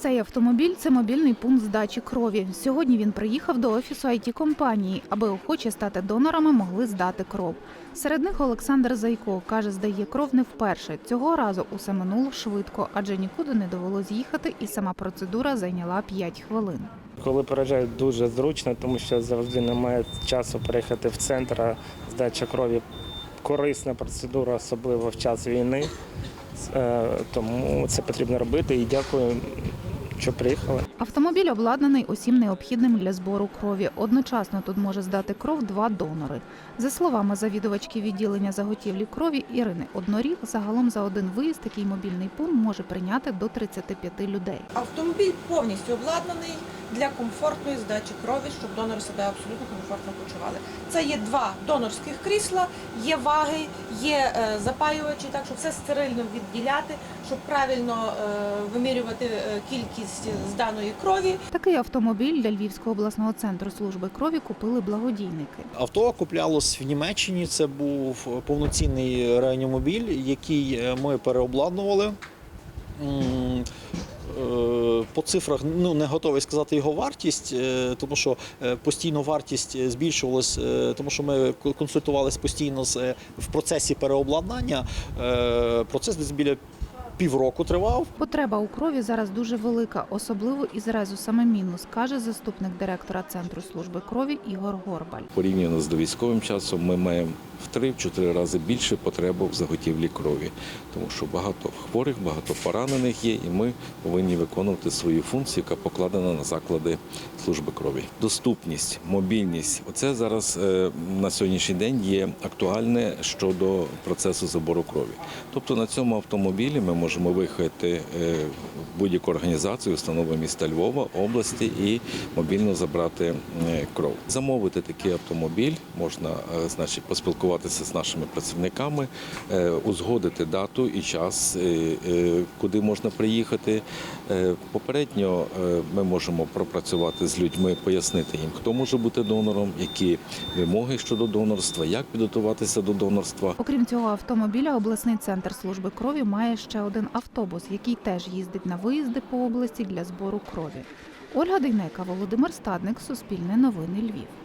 Цей автомобіль це мобільний пункт здачі крові. Сьогодні він приїхав до офісу it компанії, аби охочі стати донорами могли здати кров. Серед них Олександр Зайко каже, здає кров не вперше. Цього разу усе минуло швидко, адже нікуди не довелось їхати, і сама процедура зайняла 5 хвилин. Коли переїжджають, дуже зручно, тому що завжди немає часу переїхати в центр. Здача крові корисна процедура, особливо в час війни. Е, Тому це потрібно робити і дякую, що приїхали. Автомобіль обладнаний усім необхідним для збору крові. Одночасно тут може здати кров два донори. За словами завідувачки відділення заготівлі крові Ірини Одноріг, загалом за один виїзд такий мобільний пункт може прийняти до 35 людей. Автомобіль повністю обладнаний для комфортної здачі крові, щоб донори себе абсолютно комфортно почували. Це є два донорських крісла, є ваги, є е, запаювачі, так щоб все стерильно відділяти, щоб правильно е, вимірювати е, кількість зданої крові. Такий автомобіль для Львівського обласного центру служби крові купили благодійники. Авто куплялось в Німеччині. Це був повноцінний реанімобіль, який ми переобладнували. По цифрах ну не готовий сказати його вартість, е, тому що е, постійно вартість е, збільшувалась, тому що ми консультувалися постійно з в процесі переобладнання. Процес десь біля півроку тривав. Потреба у крові зараз дуже велика, особливо із резусами мінус, каже заступник директора центру служби крові Ігор Горбаль. Порівняно з довійськовим часом ми маємо 3-4 рази більше потребу в заготівлі крові, тому що багато хворих, багато поранених є, і ми повинні виконувати свою функцію, яка покладена на заклади служби крові. Доступність, мобільність оце зараз е, на сьогоднішній день є актуальне щодо процесу забору крові. Тобто на цьому автомобілі ми можемо виїхати е, будь-яку організацію, установи міста Львова, області і мобільно забрати е, кров. Замовити такий автомобіль можна, значить, поспілкуватися з нашими працівниками, е, узгодити дату і час, е, е, куди можна приїхати. Попередньо ми можемо пропрацювати з людьми, пояснити їм, хто може бути донором, які вимоги щодо донорства, як підготуватися до донорства. Окрім цього автомобіля, обласний центр служби крові має ще один автобус, який теж їздить на виїзди по області для збору крові. Ольга Дейнека, Володимир Стадник, Суспільне новини Львів.